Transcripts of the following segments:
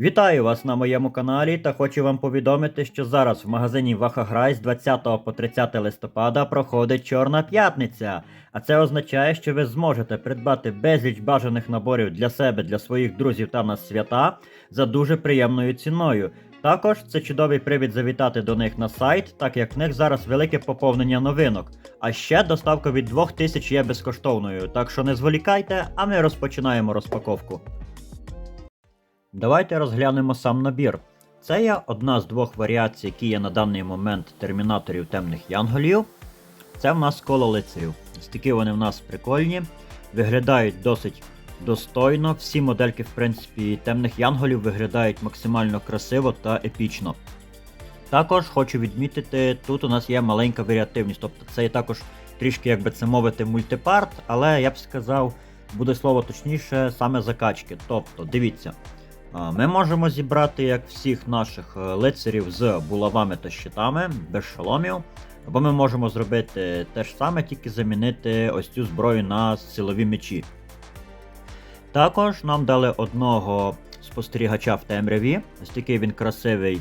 Вітаю вас на моєму каналі та хочу вам повідомити, що зараз в магазині Вахаграй з 20 по 30 листопада проходить Чорна п'ятниця. А це означає, що ви зможете придбати безліч бажаних наборів для себе, для своїх друзів та на свята за дуже приємною ціною. Також це чудовий привід завітати до них на сайт, так як в них зараз велике поповнення новинок. А ще доставка від 2000 є безкоштовною, так що не зволікайте, а ми розпочинаємо розпаковку. Давайте розглянемо сам набір. Це є одна з двох варіацій, які є на даний момент термінаторів темних янголів. Це в нас коло лицарів. Ось такі вони в нас прикольні, виглядають досить достойно. Всі модельки, в принципі, темних янголів виглядають максимально красиво та епічно. Також хочу відмітити, тут у нас є маленька варіативність, тобто це є також трішки, як це мовити, мультипарт, але я б сказав, буде слово точніше, саме закачки. Тобто, дивіться, ми можемо зібрати як всіх наших е, лицарів з булавами та щитами, без шоломів. Або ми можемо зробити те ж саме, тільки замінити ось цю зброю на силові мечі. Також нам дали одного спостерігача в темряві. Ось такий він красивий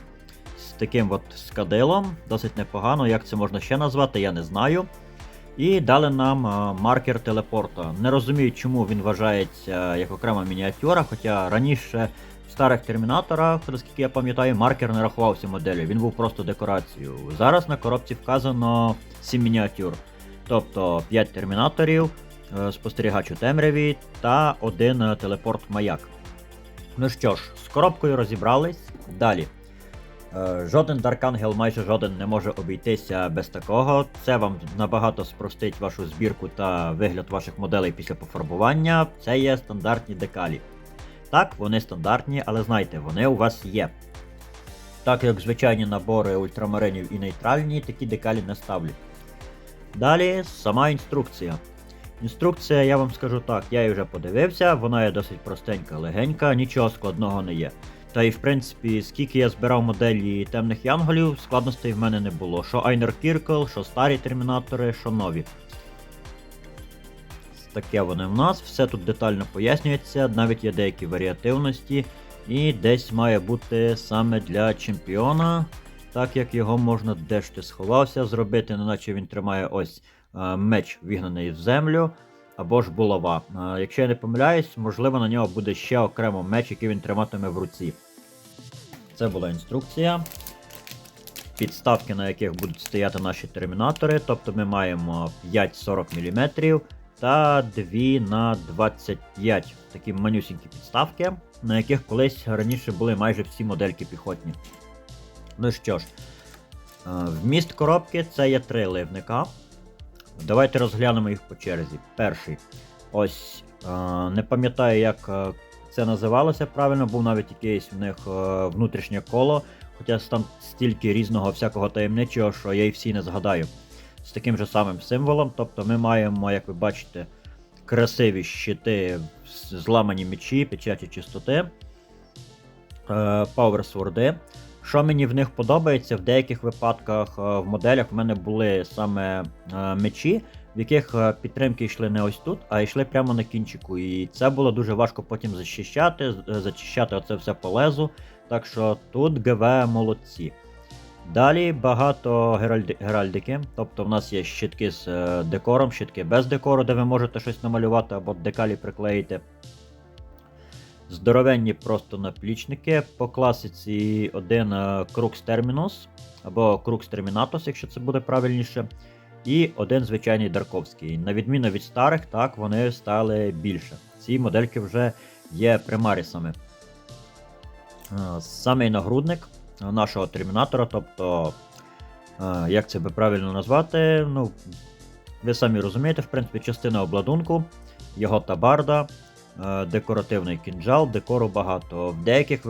з таким от скадилом. Досить непогано. Як це можна ще назвати, я не знаю. І дали нам маркер телепорта. Не розумію, чому він вважається як окрема мініатюра, хоча раніше старих термінаторах, наскільки я пам'ятаю, маркер не рахувався моделлю, він був просто декорацією. Зараз на коробці вказано 7 мініатюр. Тобто 5 термінаторів, е, спостерігач у темряві та один е, телепорт-маяк. Ну що ж, з коробкою розібрались. Далі. Е, Жоден Dark Angel, майже жоден не може обійтися без такого. Це вам набагато спростить вашу збірку та вигляд ваших моделей після пофарбування. Це є стандартні декалі. Так, вони стандартні, але знайте, вони у вас є. Так як звичайні набори ультрамаринів і нейтральні, такі декалі не ставлять. Далі сама інструкція. Інструкція, я вам скажу так, я її вже подивився, вона є досить простенька, легенька, нічого складного не є. Та і в принципі, скільки я збирав моделі темних янголів, складностей в мене не було. Що Айнер Кіркл, що старі термінатори, що нові. Таке вони в нас, все тут детально пояснюється, навіть є деякі варіативності, і десь має бути саме для чемпіона, так як його можна дещо сховався зробити, неначе він тримає ось е, меч вігнаний в землю, або ж булава. Е, якщо я не помиляюсь, можливо на нього буде ще окремо меч, який він триматиме в руці. Це була інструкція. Підставки, на яких будуть стояти наші термінатори, тобто ми маємо 5-40 мм та 2 на 25 такі манюсінькі підставки, на яких колись раніше були майже всі модельки піхотні. Ну що ж, е, вміст коробки це є три ливника. Давайте розглянемо їх по черзі. Перший. Ось, е, не пам'ятаю, як е, це називалося правильно, був навіть якийсь в них внутрішнє коло, хоча там стільки різного всякого таємничого, що я й всі не згадаю з таким же самим символом. Тобто ми маємо, як ви бачите, красиві щити, зламані мечі, печаті чистоти, пауерсворди. Що мені в них подобається, в деяких випадках е, в моделях в мене були саме е, мечі, в яких е, підтримки йшли не ось тут, а йшли прямо на кінчику. І це було дуже важко потім зачищати, зачищати оце все по лезу. Так що тут ГВ молодці. Далі багато геральди... геральдики, тобто в нас є щитки з е, декором, щитки без декору, де ви можете щось намалювати або декалі приклеїти. Здоровенні просто наплічники. По класиці один е, Crux Terminus або Crux Terminatus, якщо це буде правильніше. І один звичайний Дарковський. На відміну від старих, так, вони стали більше. Ці модельки вже є примарісами. Е, Самий нагрудник нашого термінатора. Тобто, е, як це би правильно назвати, ну, ви самі розумієте, в принципі, частина обладунку, його табарда, е, декоративний кінжал, декору багато. В деяких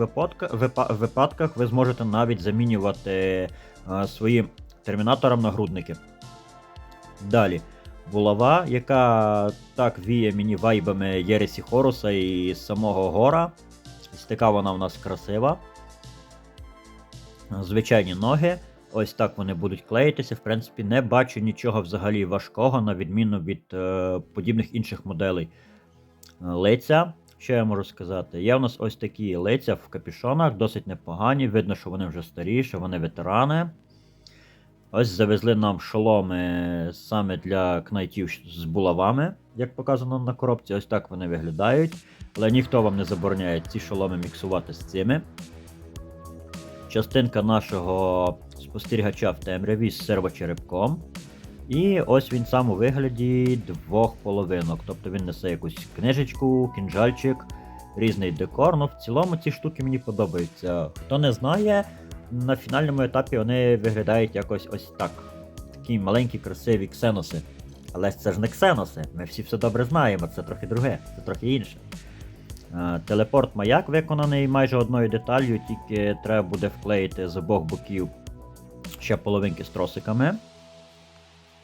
випадках, ви зможете навіть замінювати е, своїм термінаторам нагрудники. Далі. Булава, яка так віє мені вайбами Єресі Хоруса і самого Гора. Така вона в нас красива звичайні ноги. Ось так вони будуть клеїтися. В принципі, не бачу нічого взагалі важкого, на відміну від е, подібних інших моделей. Лиця. Що я можу сказати? Є у нас ось такі лиця в капюшонах, досить непогані. Видно, що вони вже старі, що вони ветерани. Ось завезли нам шоломи саме для кнайтів з булавами, як показано на коробці. Ось так вони виглядають. Але ніхто вам не забороняє ці шоломи міксувати з цими. Частинка нашого спостерігача в темряві з сервочерепком. І ось він сам у вигляді двох половинок. Тобто він несе якусь книжечку, кінжальчик, різний декор. Ну, в цілому ці штуки мені подобаються. Хто не знає, на фінальному етапі вони виглядають якось ось так. Такі маленькі, красиві ксеноси. Але це ж не ксеноси. Ми всі все добре знаємо, це трохи друге, це трохи інше. Е, Телепорт маяк виконаний майже одною деталью, тільки треба буде вклеїти з обох боків ще половинки з тросиками.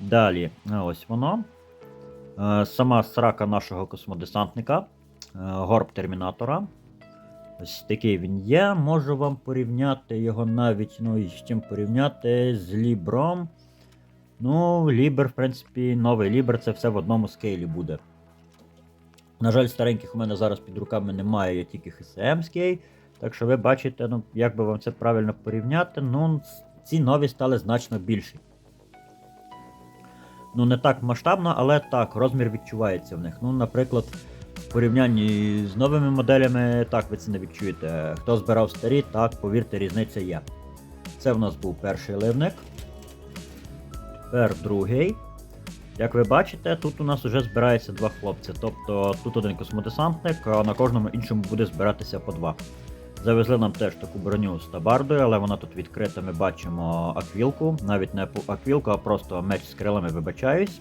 Далі, ось воно. Е, Сама срака нашого космодесантника, е, горб термінатора. Ось такий він є. Можу вам порівняти його навіть, ну з чим порівняти з Лібром. Ну, Лібер, в принципі, новий Лібер це все в одному скейлі буде. На жаль, стареньких у мене зараз під руками немає, є тільки ХСМський. Так що ви бачите, ну, як би вам це правильно порівняти, ну, ці нові стали значно більші. Ну, не так масштабно, але так, розмір відчувається в них. Ну, наприклад, в порівнянні з новими моделями, так, ви це не відчуєте. Хто збирав старі, так, повірте, різниця є. Це в нас був перший ливник. Тепер другий. Як ви бачите, тут у нас вже збирається два хлопці. Тобто тут один космодесантник, а на кожному іншому буде збиратися по два. Завезли нам теж таку броню з табардою, але вона тут відкрита, ми бачимо аквілку. Навіть не аквілку, а просто меч з крилами вибачаюсь.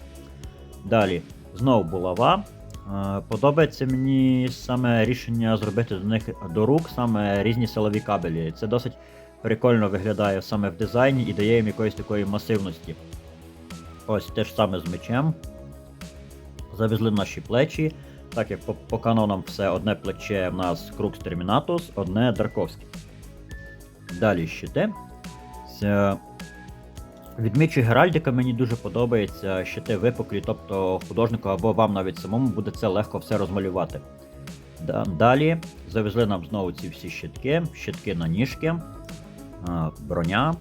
Далі, знову булава. Е, Подобається мені саме рішення зробити до них до рук саме різні силові кабелі. Це досить прикольно виглядає саме в дизайні і дає їм якоїсь такої масивності. Ось те ж саме з мечем. Завезли наші плечі. Так як по, по канонам все одне плече в нас Крукс Термінатус, одне Дарковське. Далі щити. Це... Відмічу Геральдика, мені дуже подобається щити випуклі, тобто художнику або вам навіть самому буде це легко все розмалювати. Далі завезли нам знову ці всі щитки, щитки на ніжки, броня,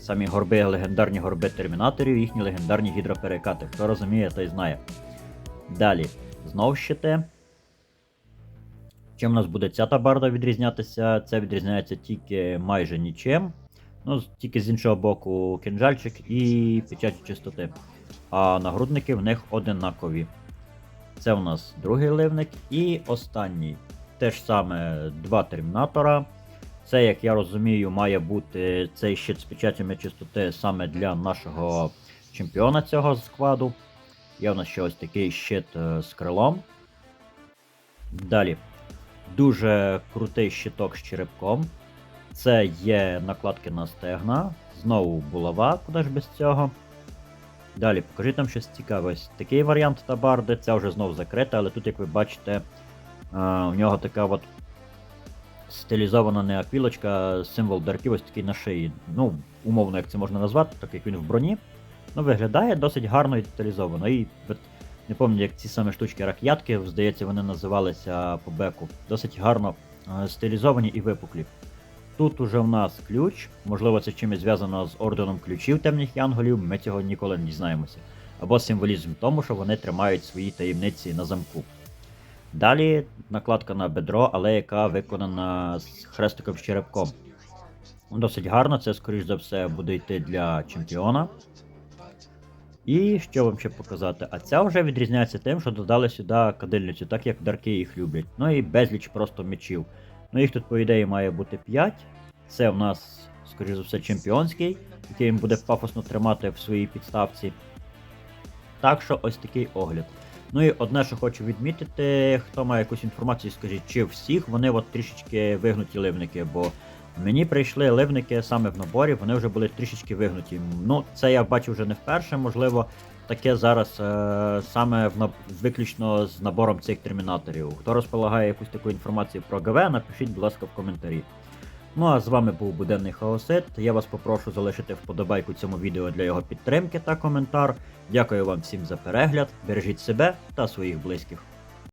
самі горби, легендарні горби термінаторів, їхні легендарні гідроперекати. Хто розуміє, той знає. Далі, знов щити. Чим у нас буде ця табарда відрізнятися? Це відрізняється тільки майже нічим. Ну, тільки з іншого боку кинжальчик і печать чистоти. А нагрудники в них одинакові. Це у нас другий ливник. І останній. Те ж саме два термінатора. Це, як я розумію, має бути цей щит з печатями чистоти саме для нашого чемпіона цього складу. Є в нас ще ось такий щит е, з крилом. Далі. Дуже крутий щиток з черепком. Це є накладки на стегна. Знову булава, куди ж без цього. Далі, покажіть нам щось цікаве. Ось такий варіант табарди, це вже знову закрите, але тут, як ви бачите, е, у нього така от стилізована не аквілочка, символ дарків ось такий на шиї. Ну, умовно, як це можна назвати, так як він в броні. Ну, виглядає досить гарно і деталізовано. І не пам'ятаю, як ці саме штучки рак'ятки, здається, вони називалися по беку. Досить гарно е, стилізовані і випуклі. Тут уже в нас ключ, можливо, це чимось зв'язано з орденом ключів темних янголів, ми цього ніколи не дізнаємося. Або символізм в тому, що вони тримають свої таємниці на замку. Далі накладка на бедро, але яка виконана з хрестиком з черепком. Досить гарно, це, скоріш за все, буде йти для чемпіона. І що вам ще показати? А ця вже відрізняється тим, що додали сюди кадильницю, так як дарки їх люблять. Ну і безліч просто мечів. Ну їх тут, по ідеї, має бути 5. Це в нас, скоріш за все, чемпіонський, який він буде пафосно тримати в своїй підставці. Так що ось такий огляд. Ну і одне, що хочу відмітити, хто має якусь інформацію, скажіть, чи всіх вони от трішечки вигнуті ливники, бо мені прийшли ливники саме в наборі, вони вже були трішечки вигнуті. Ну, це я бачу вже не вперше, можливо, таке зараз е, саме в виключно з набором цих термінаторів. Хто розполагає якусь таку інформацію про ГВ, напишіть, будь ласка, в коментарі. Ну а з вами був Буденний Хаосит. Я вас попрошу залишити вподобайку цьому відео для його підтримки та коментар. Дякую вам всім за перегляд, бережіть себе та своїх близьких.